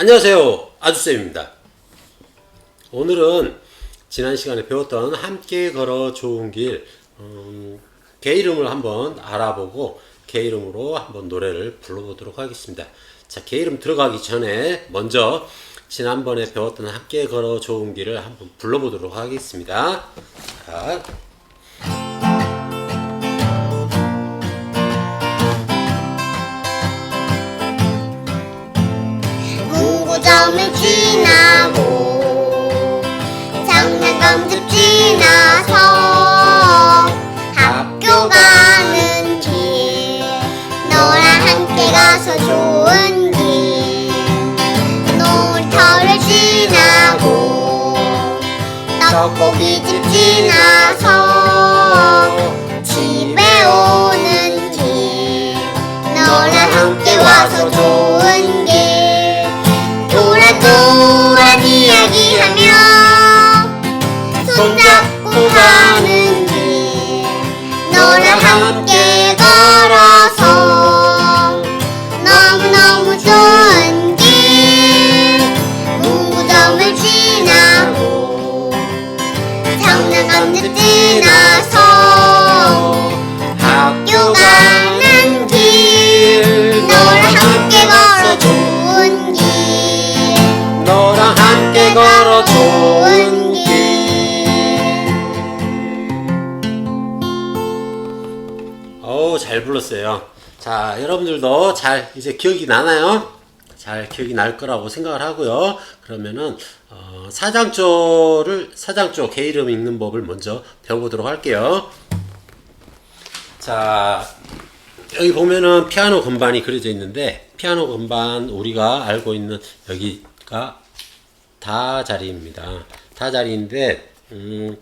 안녕하세요. 아주쌤입니다. 오늘은 지난 시간에 배웠던 함께 걸어 좋은 길 음, 개 이름을 한번 알아보고 개 이름으로 한번 노래를 불러보도록 하겠습니다. 자 개 이름 들어가기 전에 먼저 지난번에 배웠던 함께 걸어 좋은 길을 한번 불러보도록 하겠습니다. 자, 지나서 학교 가는 길. 너랑 함께 가서 좋은 길. 놀이터를 지나고 떡볶이집 지나서 집에 오는 어우 잘 불렀어요 자 여러분들도 잘 이제 기억이 나나요? 잘 기억이 날 거라고 생각을 하고요 그러면은 어, 사장조를 사장조 개 이름 읽는 법을 먼저 배워보도록 할게요 자 여기 보면은 피아노 건반이 그려져 있는데 피아노 건반 우리가 알고 있는 여기가 다 자리입니다. 다 자리인데 음,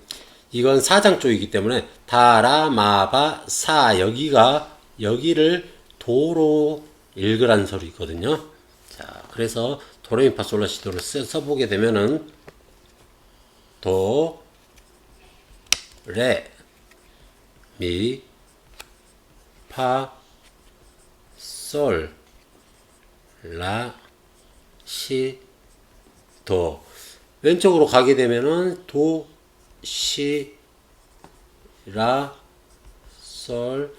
이건 사장 쪽이기 때문에 다라마바 사 여기가 여기를 도로 읽으라는 소리거든요. 자 그래서 도레미파솔라시도를 써, 써보게 되면은 도, 레, 미, 파, 솔, 라, 시, 도. 왼쪽으로 가게 되면은 도, 시, 라, 솔,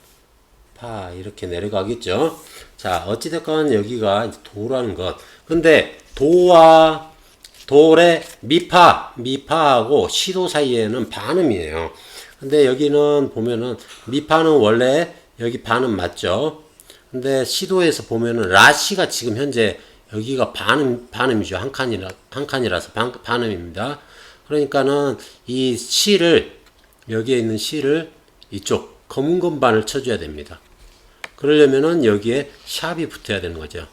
파 이렇게 내려가겠죠. 자, 어찌됐건 여기가 도라는 것. 근데 도와 도레 미파 미파하고 시도 사이에는 반음이에요. 근데 여기는 보면은 미파는 원래 여기 반음 맞죠? 근데 시도에서 보면은 라시가 지금 현재 여기가 반음 반음이죠. 한 칸이라 한 칸이라서 반, 반음입니다. 그러니까는 이 시를 여기에 있는 시를 이쪽 검은 건반을 쳐줘야 됩니다. 그러려면은 여기에 샵이 붙어야 되는 거죠.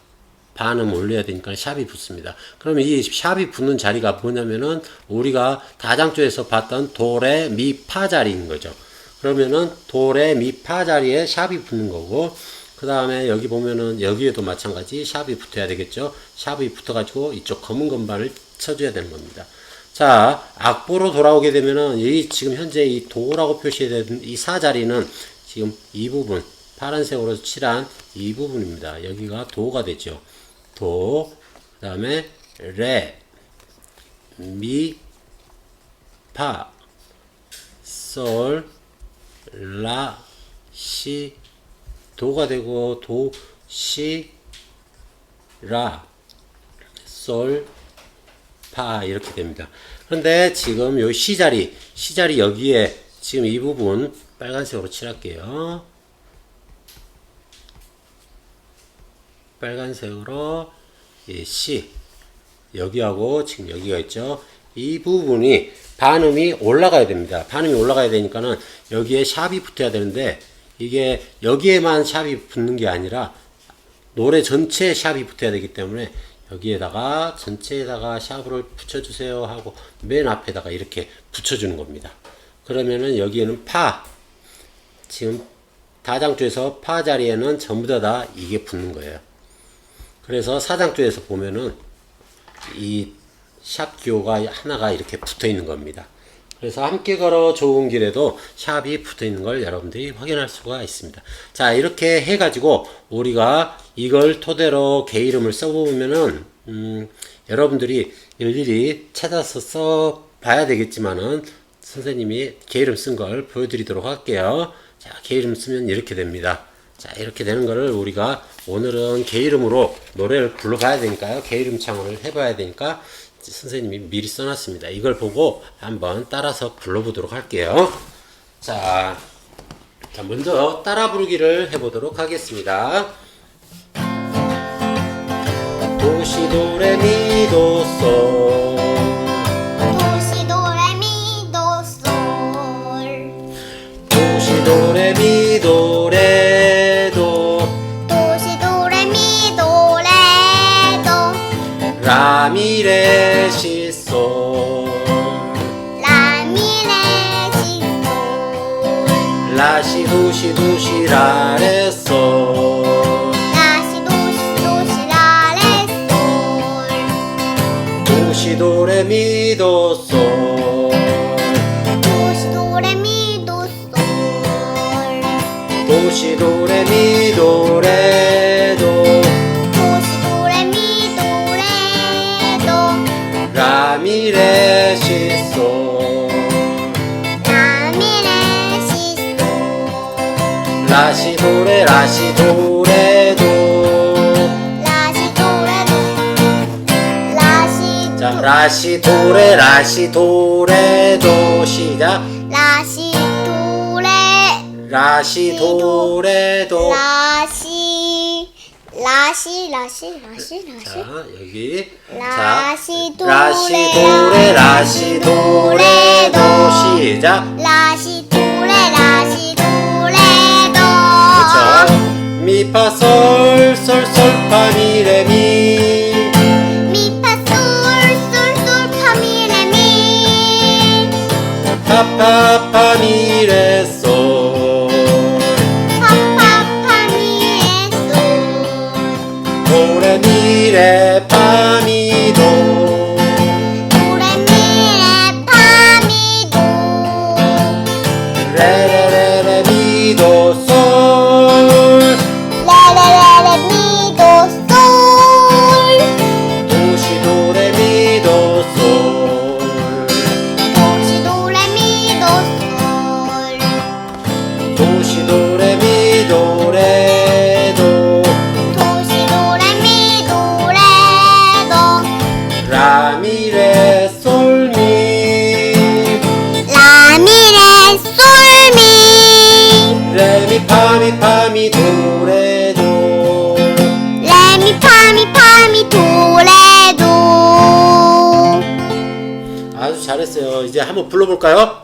반음 올려야 되니까 샵이 붙습니다. 그러면 이 샵이 붙는 자리가 뭐냐면은 우리가 다장조에서 봤던 도레 미파 자리인 거죠. 그러면은 도레 미파 자리에 샵이 붙는 거고 그 다음에 여기 보면은 여기에도 마찬가지 샵이 붙어야 되겠죠. 샵이 붙어가지고 이쪽 검은 건반을 쳐줘야 되는 겁니다. 자, 악보로 돌아오게 되면은 이 지금 현재 이 도라고 표시된 이 사 자리는 지금 이 부분 파란색으로 칠한 이 부분입니다. 여기가 도가 되죠. 도, 그 다음에 레, 미, 파, 솔, 라, 시, 도가 되고 도, 시, 라, 솔, 파 이렇게 됩니다. 그런데 지금 요 시자리, 시자리 여기에 지금 이 부분 빨간색으로 칠할게요. 빨간색으로 이시 여기하고 지금 여기가 있죠. 이 부분이 반음이 올라가야 됩니다. 반음이 올라가야 되니까는 여기에 샵이 붙어야 되는데 이게 여기에만 샵이 붙는 게 아니라 노래 전체에 샵이 붙어야 되기 때문에 여기에다가 전체에다가 샵을 붙여주세요 하고 맨 앞에다가 이렇게 붙여주는 겁니다. 그러면은 여기에는 파 지금 다장조에서 파 자리에는 전부 다, 다 이게 붙는 거예요. 그래서 사장조에서 보면은 이 샵 기호가 하나가 이렇게 붙어 있는 겁니다. 그래서 함께 걸어 좋은 길에도 샵이 붙어 있는 걸 여러분들이 확인할 수가 있습니다. 자, 이렇게 해가지고 우리가 이걸 토대로 개 이름을 써보면은 음, 여러분들이 일일이 찾아서 써 봐야 되겠지만은 선생님이 개 이름 쓴 걸 보여드리도록 할게요. 자, 개 이름 쓰면 이렇게 됩니다. 자, 이렇게 되는 거를 우리가 오늘은 개 이름으로 노래를 불러봐야 되니까요. 개 이름 창을 해봐야 되니까 선생님이 미리 써놨습니다. 이걸 보고 한번 따라서 불러보도록 할게요. 자, 자, 먼저 따라 부르기를 해보도록 하겠습니다. 도시 도레미도솔 라미레 시솔 라미레 시솔 라시도시도시 라레솔 다시 도시 도시 라레솔 도시도레미도솔 도시 도레미도솔 도시도레미도레 시솔 라미레시솔 라시도레 라시도레도. 라시도레도 라시 자 라시도레 라시도레도 시작. 라시도레 라시도레도. 라시 라시 라시 라시 라시. 자 여기. 자 라시 도레 라시 도레 라시 도레 도 시작. 라시 도레 라시 도레 도. 그렇죠 미파 솔솔솔 파미레미. 미파 솔솔솔 파미레미. 파파 파미레 파 레미 파미 파미 도레도 레미 파미 파미 도레도 아주 잘했어요. 이제 한번 불러볼까요?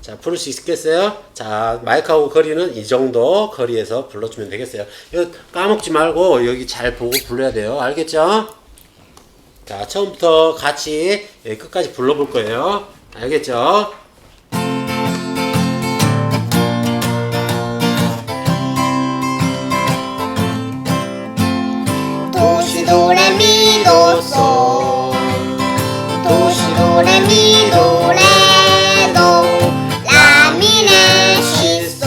자, 부를 수 있겠어요? 자, 마이크하고 거리는 이 정도 거리에서 불러주면 되겠어요. 이거 까먹지 말고 여기 잘 보고 불러야 돼요. 알겠죠? 자, 처음부터 같이 끝까지 불러볼 거예요. 알겠죠? 도시도레미도솔 도시 도레미 도레도 라미레 시솔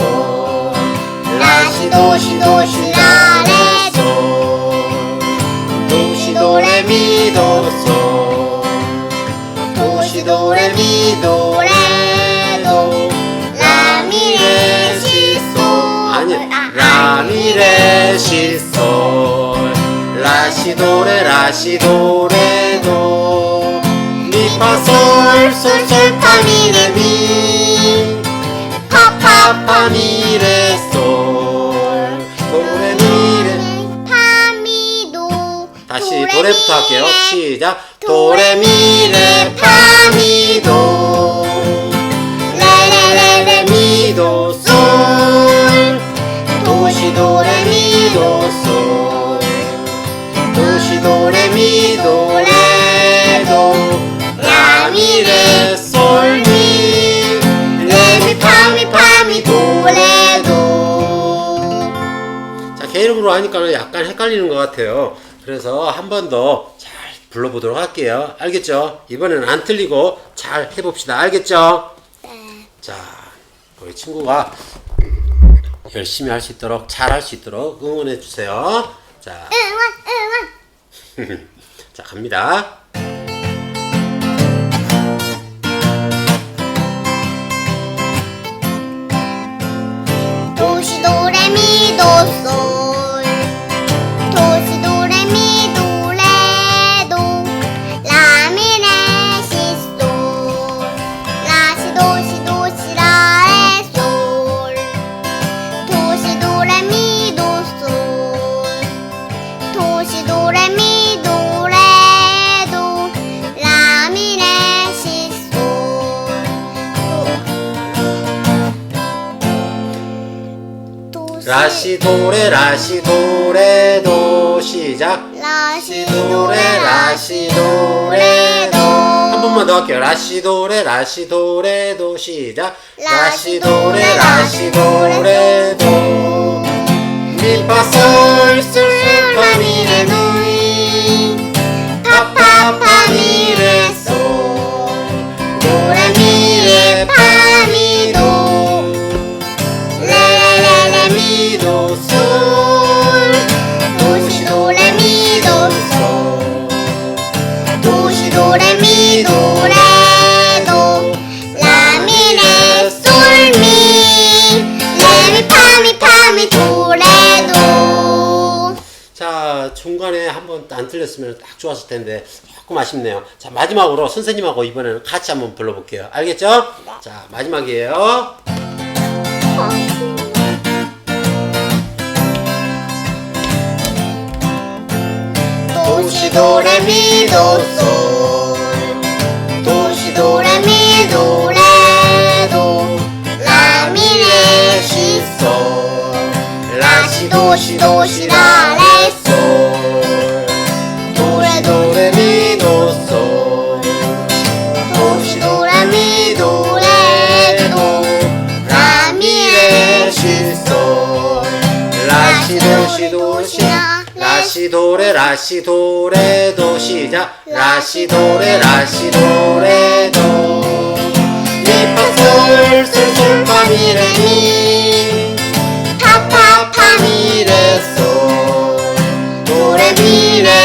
라시 도시 도시 라레도 도시 도레미도솔 도시 도레미 도레도 라미레 시솔 아니 아, 라미레 시솔 라시도레 라시도레도. 미파솔 솔솔 파미레미. 파파파미레 솔. 도레미레 파미도. 다시 노래부터 할게요. 시작. 도레미레 파미도 이름으로 하니까 약간 헷갈리는 것 같아요. 그래서 한 번 더 잘 불러보도록 할게요. 알겠죠? 이번에는 안 틀리고 잘 해봅시다. 알겠죠? 자, 우리 친구가 열심히 할 수 있도록 잘 할 수 있도록 응원해 주세요. 자, 응원 응원 자, 갑니다. 도레미도솔 도시 도레미 도레도 라미레시솔 도시 라시 도레 라시 도레 도 시작. 라시 도레 라시 도레 도 한 번만 더 할게요. 라시 도레 라시 도레 도 시작. 라시 도레 라시 도레 도 미파솔솔솔 파미레 한번 안 틀렸으면 딱 좋았을 텐데 조금 아쉽네요. 자 마지막으로 선생님하고 이번에는 같이 한번 불러볼게요. 알겠죠? 자 마지막이에요. 도시 도레미 도 솔 도시 도레미 도 레도 라미레 시솔 라시 도시 도시 도시도시 라시도레 라시도레 도 시작. 라시도레 라시도레도. 미파솔솔 솔 파미레미 파파파미레솔 도레미레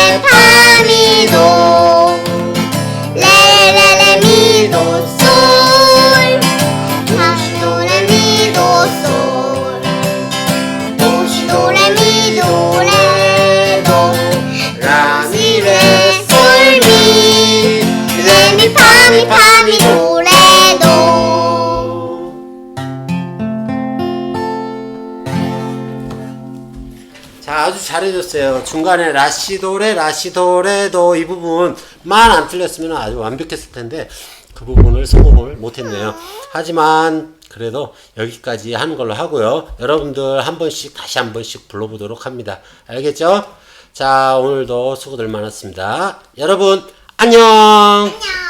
자 아주 잘해줬어요. 중간에 라시도레 라시도레도 이 부분만 안 틀렸으면 아주 완벽했을 텐데 그 부분을 성공을 못했네요. 하지만 그래도 여기까지 하는 걸로 하고요. 여러분들 한 번씩 다시 한 번씩 불러보도록 합니다. 알겠죠? 자 오늘도 수고들 많았습니다. 여러분 안녕! 안녕